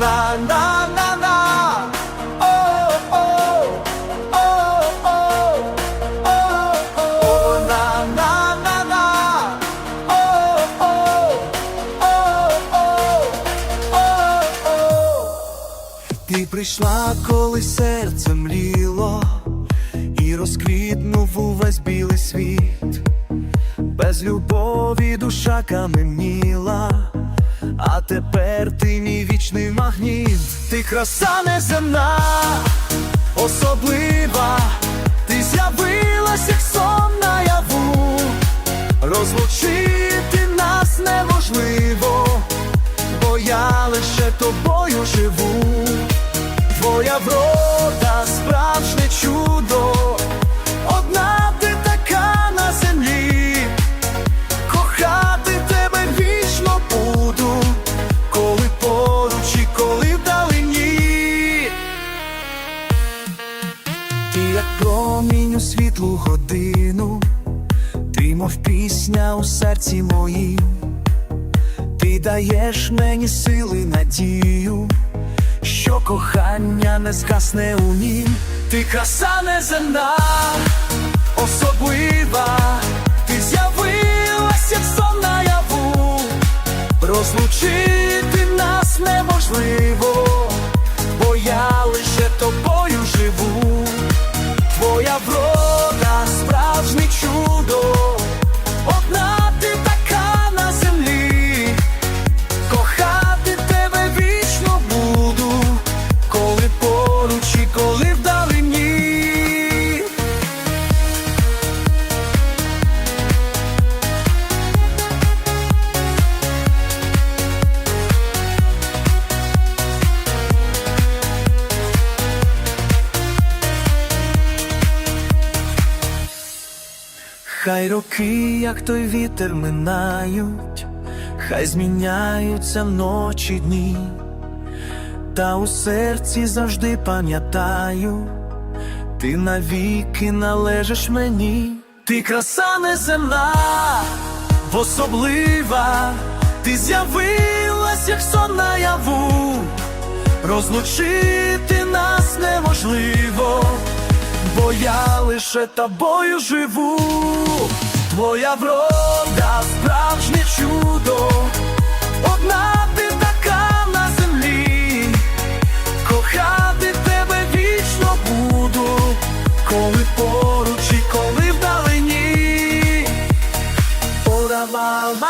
на на на на. О, о, о, о, о, на на на на. О, о, о, о. Ти прийшла, коли серце мліло, і розквітнув увесь білий світ, без любові душа каменіла, краса неземна, особлива, ти з'явилась, як сон наяву, розлучити нас неможливо, бо я лише тобою живу. Твоя врода як промінь у світлу годину, ти мов пісня у серці моїм, ти даєш мені сили надію що кохання не згасне у нім, ти краса неземна, особлива, ти з'явилась, як сон наяву, розлучити Хай роки, як той вітер минають, хай зміняються ночі дні, та у серці завжди пам'ятаю, ти навіки належиш мені, ти краса неземна, особлива, ти з'явилась, як сон наяву, розлучити нас неможливо лише тобою живу, твоя врода справжнє чудо, одна ти така на землі, кохати тебе вічно буду, коли поруч і коли вдалині. подавала.